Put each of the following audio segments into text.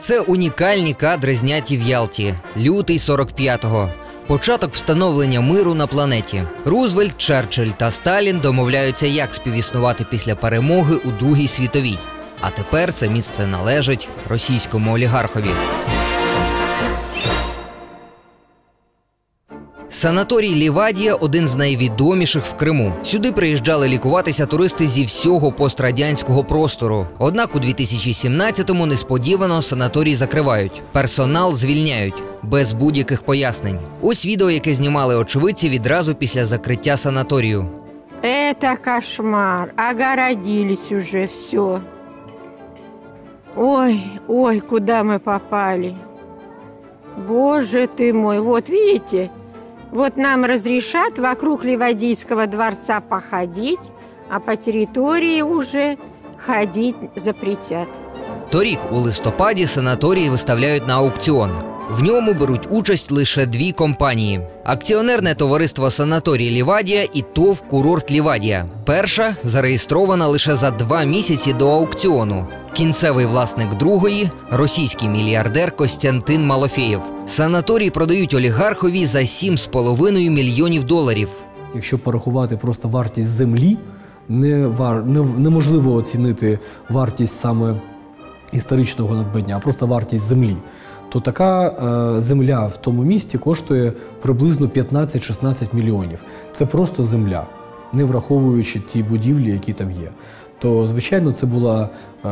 Це унікальні кадри, зняті в Ялті. Лютий 45-го. Початок встановлення миру на планеті. Рузвельт, Черчилль та Сталін домовляються, як співіснувати після перемоги у Другій світовій. А тепер це місце належить російському олігархові. Санаторій Лівадія один з найвідоміших в Криму. Сюди приїжджали лікуватися туристи зі всього пострадянського простору. Однак у 2017-му несподівано санаторій закривають. Персонал звільняють без будь-яких пояснень. Ось відео, яке знімали очевидці відразу після закриття санаторію. Это кошмар. Огородились уже все. Ой, ой, куда мы попали. Боже ты мой, вот видите, вот нам разрешат вокруг Ливадийского дворца походить, а по территории уже ходить запретят. Торік у листопаді санаторії виставляють на аукціон. В ньому беруть участь лише дві компанії: акціонерне товариство Санаторій Лівадія і ТОВ Курорт Лівадія. Перша зареєстрована лише за два місяці до аукціону. Кінцевий власник другої російський мільярдер Костянтин Малофєєв. Санаторій продають олігархові за 7,5 мільйонів доларів. Якщо порахувати просто вартість землі, не вар... не... неможливо оцінити вартість саме історичного надбання, а просто вартість землі. То така е, земля в тому місті коштує приблизно 15-16 мільйонів. Це просто земля, не враховуючи ті будівлі, які там є. То, звичайно, це була е,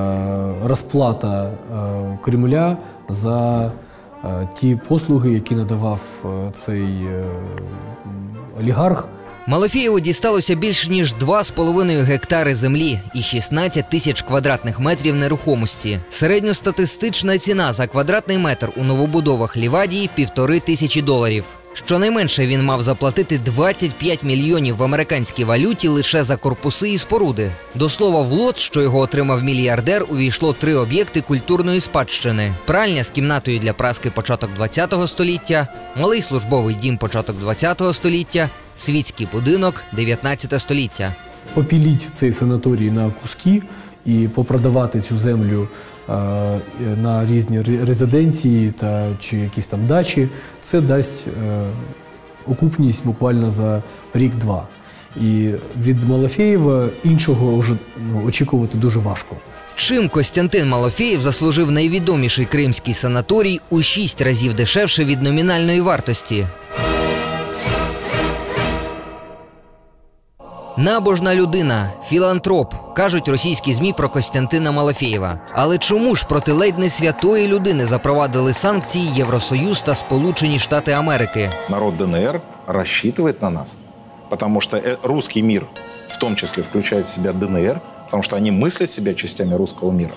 розплата е, Кремля за е, ті послуги, які надавав цей олігарх. Малофєєву дісталося більш ніж 2,5 гектари землі і 16 тисяч квадратних метрів нерухомості. Середньостатистична ціна за квадратний метр у новобудовах Лівадії півтори тисячі доларів. Щонайменше він мав заплатити 25 мільйонів в американській валюті лише за корпуси і споруди. До слова, в лот, що його отримав мільярдер, увійшло три об'єкти культурної спадщини: пральня з кімнатою для праски початок 20 століття, малий службовий дім початок 20 століття, світський будинок 19 століття. Попіліть цей санаторій на куски і попродавати цю землю е, на різні резиденції та чи якісь там дачі, це дасть е, окупність буквально за рік-два. І від Малафєєва іншого вже ну, очікувати дуже важко. Чим Костянтин Малофєєв заслужив найвідоміший кримський санаторій у шість разів дешевше від номінальної вартості. Набожна людина, філантроп, кажуть російські змі про Костянтина Малофєєва. Але чому ж проти ледь не святої людини запровадили санкції Євросоюз та Сполучені Штати Америки? народ ДНР рассчитывает на нас. Потому что э, русский мир в том числе включает в себя ДНР, потому что они мыслят себя частями русского мира.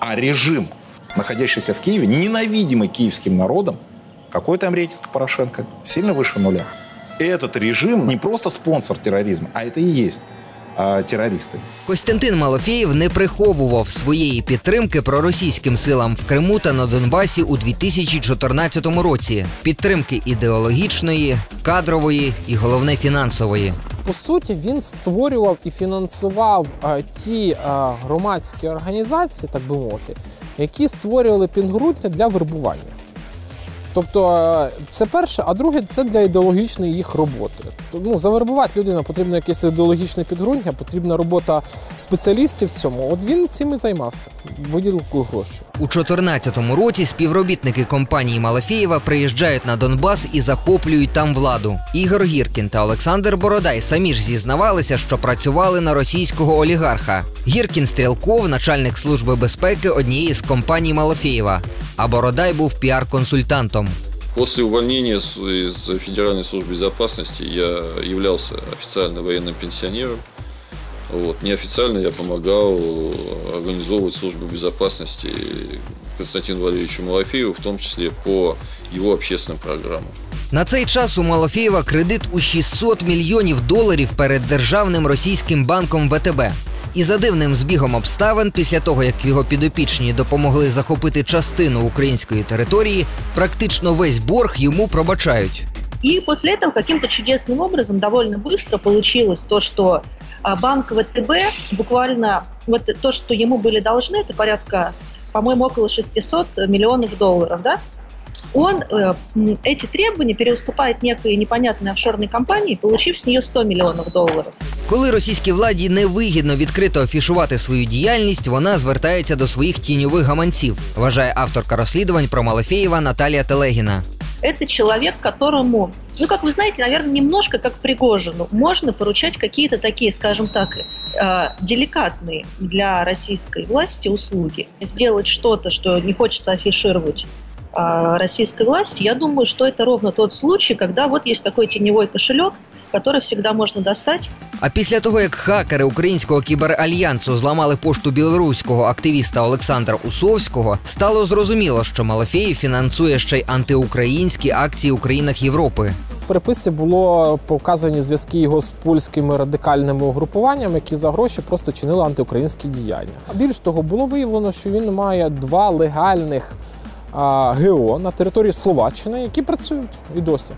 А режим, находящийся в Киеве, ненавидимый киевским народом, какой там рейтинг Порошенко? Сильно выше нуля. И этот режим не просто спонсор терроризма, а это и есть а, террористы. Костянтин Малофєєв не приховував своєї підтримки проросійським силам в Криму та на Донбасі у 2014 році. Підтримки ідеологічної, кадрової і головне фінансової. По суті, він створював і фінансував е, ті е, громадські організації, так би мовити, які створювали підґрунтя для вербування. Тобто, е, це перше, а друге це для ідеологічної їх роботи. Ну, завербувати людину потрібно якесь ідеологічне підґрунтя, потрібна робота спеціалістів в цьому. От він цим і займався виділкою грошей. У 2014 році співробітники компанії Малафєєва приїжджають на Донбас і захоплюють там владу. Ігор Гіркін та Олександр Бородай самі ж зізнавалися, що працювали на російського олігарха. Гіркін Стрілков, начальник служби безпеки однієї з компаній Малафєєва. А Бородай був піар-консультантом. После увольнения с- из Федеральной службы безопасности я являлся официально военным пенсионером. Вот. Неофициально я помогал организовывать службу безопасности Константину Валерьевичу Малафееву, в том числе по его общественным программам. На цей час у Малофєєва кредит у 600 мільйонів доларів перед державним російським банком ВТБ. І за дивним збігом обставин, після того як його підопічні допомогли захопити частину української території, практично весь борг йому пробачають. И после этого каким-то чудесным образом довольно быстро получилось то, что а, банк ВТБ буквально вот то, что ему были должны, это порядка по-моему, около 600 миллионов долларов, да? Он э, м, эти требования переуступает некой непонятной офшорной компании, получив с нее 100 миллионов долларов. Коли російській владі невигідно відкрито афішувати свою діяльність, вона звертається до своїх тіньових гаманців, вважає авторка розслідувань про Малафєєва Наталія Телегіна. Это человек, которому, ну, как вы знаете, наверное, немножко как Пригожину, можно поручать какие-то такие, скажем так, э, деликатные для российской власти услуги. Сделать что-то, что не хочется афишировать э, российской власти, я думаю, что это ровно тот случай, когда вот есть такой теневой кошелек, который всегда можно достать А після того, як хакери українського кіберальянсу зламали пошту білоруського активіста Олександра Усовського, стало зрозуміло, що Малафєєв фінансує ще й антиукраїнські акції у країнах Європи. В переписці було показані зв'язки його з польськими радикальними угрупуваннями, які за гроші просто чинили антиукраїнські діяння. А більш того, було виявлено, що він має два легальних ГО на території Словаччини, які працюють і досі.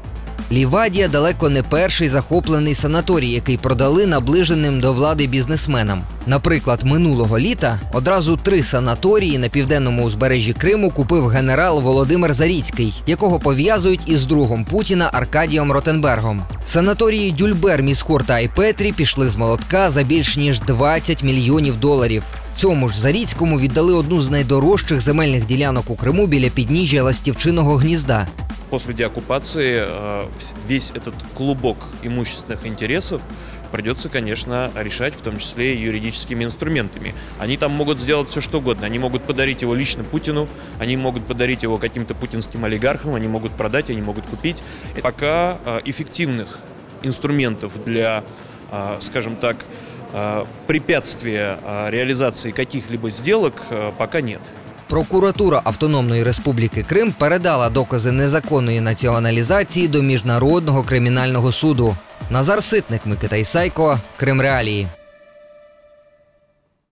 Лівадія далеко не перший захоплений санаторій, який продали наближеним до влади бізнесменам. Наприклад, минулого літа одразу три санаторії на південному узбережжі Криму купив генерал Володимир Заріцький, якого пов'язують із другом Путіна Аркадієм Ротенбергом. Санаторії Дюльбер, Місхор та Айпетрі пішли з молотка за більш ніж 20 мільйонів доларів. Цьому ж Заріцькому віддали одну з найдорожчих земельних ділянок у Криму біля підніжжя Ластівчиного гнізда. после деоккупации э, вс- весь этот клубок имущественных интересов придется, конечно, решать, в том числе и юридическими инструментами. Они там могут сделать все, что угодно. Они могут подарить его лично Путину, они могут подарить его каким-то путинским олигархам, они могут продать, они могут купить. И пока э, эффективных инструментов для, э, скажем так, э, препятствия реалізації каких-либо сделок пока нет. Прокуратура Автономної Республіки Крим передала докази незаконної націоналізації до Міжнародного кримінального суду. Назар Ситник, Микита Ісайко, Крим Реалії.